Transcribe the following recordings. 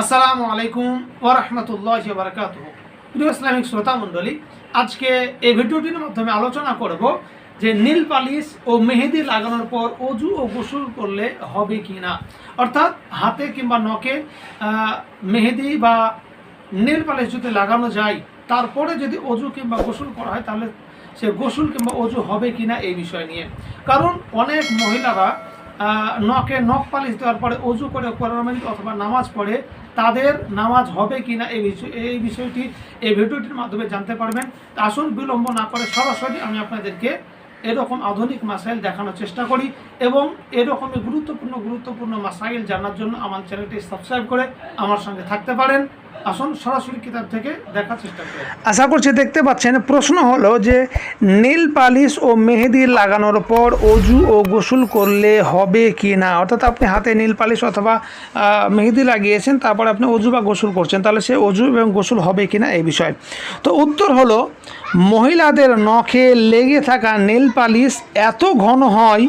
আসসালামু আলাইকুম ওরহমতুল্লাহ বারকাত প্রিয় ইসলামিক শ্রোতা মণ্ডলী, আজকে এই ভিডিওটির মাধ্যমে আলোচনা করব যে নীল পালিশ ও মেহেদি লাগানোর পর অজু ও গোসল করলে হবে কি না অর্থাৎ হাতে কিংবা নখে মেহেদি বা নীল পালিশ যদি লাগানো যায়, তারপরে যদি অজু কিংবা গোসল করা হয়, তাহলে সে গোসল কিংবা অজু হবে কিনা এই বিষয় নিয়ে। কারণ অনেক মহিলারা নখে নখ পালিশ দেওয়ার পরে অজু করে কোরআন অথবা নামাজ পড়ে, তাদের নামাজ হবে কিনা এই বিষয় এই বিষয়টি এই ভিডিওটির মাধ্যমে জানতে পারবেন। আসুন বিলম্ব না করে সরাসরি আমি আপনাদেরকে এরকম আধুনিক মাসাইল দেখানোর চেষ্টা করি এবং এরকমই গুরুত্বপূর্ণ গুরুত্বপূর্ণ মাসাইল জানার জন্য আমার চ্যানেলটি সাবস্ক্রাইব করে আমার সঙ্গে থাকতে পারেন। আশা করছি দেখতে পাচ্ছেন, প্রশ্ন হলো যে নীল পালিশ ও মেহেদি লাগানোর পর অজু ও গোসল করলে হবে কি না? অর্থাৎ আপনি হাতে নীল পালিশ অথবা মেহেদি লাগিয়েছেন, তারপর আপনি অজু বা গোসল করছেন, তাহলে সে অজু এবং গোসল হবে কি না এই বিষয়? তো উত্তর হলো, মহিলাদের নখে লেগে থাকা নীল পালিশ এত ঘন হয়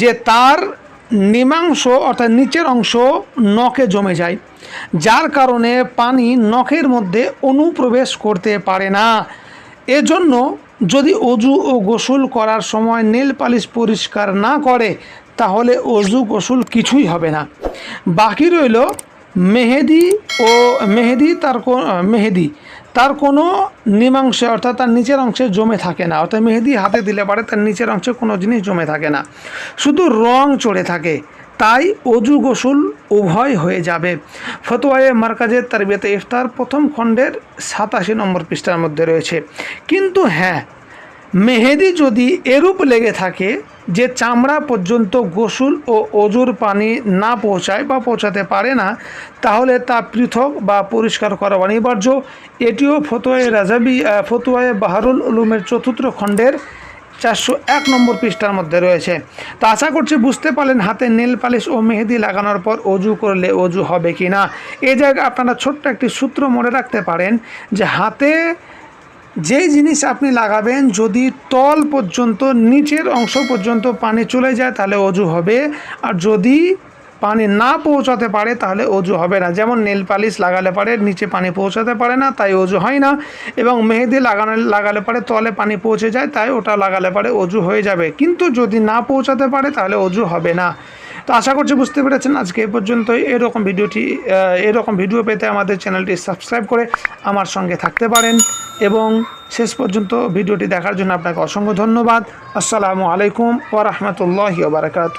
যে তার নিমাংশ অর্থাৎ নিচের অংশ নখে জমে যায়, যার কারণে পানি নখের মধ্যে অনুপ্রবেশ করতে পারে না। এজন্য যদি অজু ও গোসল করার সময় নীল পালিশ পরিষ্কার না করে, তাহলে অজু গোসল কিছুই হবে না। বাকি রইল মেহেদি ও মেহেদি তার মেহেদি। তার কোনো নিমাংশে, অর্থাৎ তার নিচের অংশে জমে থাকে না। অর্থাৎ মেহেদি হাতে দিলে পারে, তার নিচের অংশে কোনো জিনিস জমে থাকে না। শুধু রং চড়ে থাকে, তাই অজু গোসল উভয় হয়ে যাবে। ফতোয়ায়ে মার্কাজের তারবিয়াতে ইফতার প্রথম খণ্ডের সাতাশি নম্বর পৃষ্ঠার মধ্যে রয়েছে। কিন্তু হ্যাঁ মেহেদি যদি এরূপ লেগে থাকে যে চামড়া পর্যন্ত গোসল ও অজুর পানি না পৌঁছায় বা পৌঁছাতে পারে না, তাহলে তা পৃথক বা পরিষ্কার করা অনিবার্য। এটিও ফতোয়ায়ে রাজাবি ফতোয়ায়ে বাহারুল উলুমের চতুর্থ খণ্ডের চারশো এক নম্বর পৃষ্ঠার মধ্যে রয়েছে। তো আশা করছি বুঝতে পারলেন, হাতে নেল পালিশ ও মেহেদি লাগানোর পর অজু করলে অজু হবে কি না এই জায়গায় আপনারা ছোট্ট একটি সূত্র মনে রাখতে পারেন যে হাতে যেই জিনিস আপনি লাগাবেন, যদি তল পর্যন্ত, নিচের অংশ পর্যন্ত পানি চলে যায়, তাহলে অজু হবে। আর যদি পানি না পৌঁছাতে পারে, তাহলে অজু হবে না। যেমন নেল পালিশ লাগালে পারে, নিচে পানি পৌঁছাতে পারে না, তাই অজু হয় না। এবং মেহেদি লাগানো, লাগালে পারে, তলে পানি পৌঁছে যায়, তাই ওটা লাগালে পারে, অজু হয়ে যাবে। কিন্তু যদি না পৌঁছাতে পারে, তাহলে অজু হবে না। তো আশা করছি বুঝতে পেরেছেন। আজকে এ পর্যন্ত এরকম ভিডিওটি এরকম ভিডিও পেতে আমাদের চ্যানেলটি সাবস্ক্রাইব করে আমার সঙ্গে থাকতে পারেন এবং শেষ পর্যন্ত ভিডিওটি দেখার জন্য আপনাকে অসংখ্য ধন্যবাদ। আসসালামু আলাইকুম ওরহমতুল্লাহ বারকাত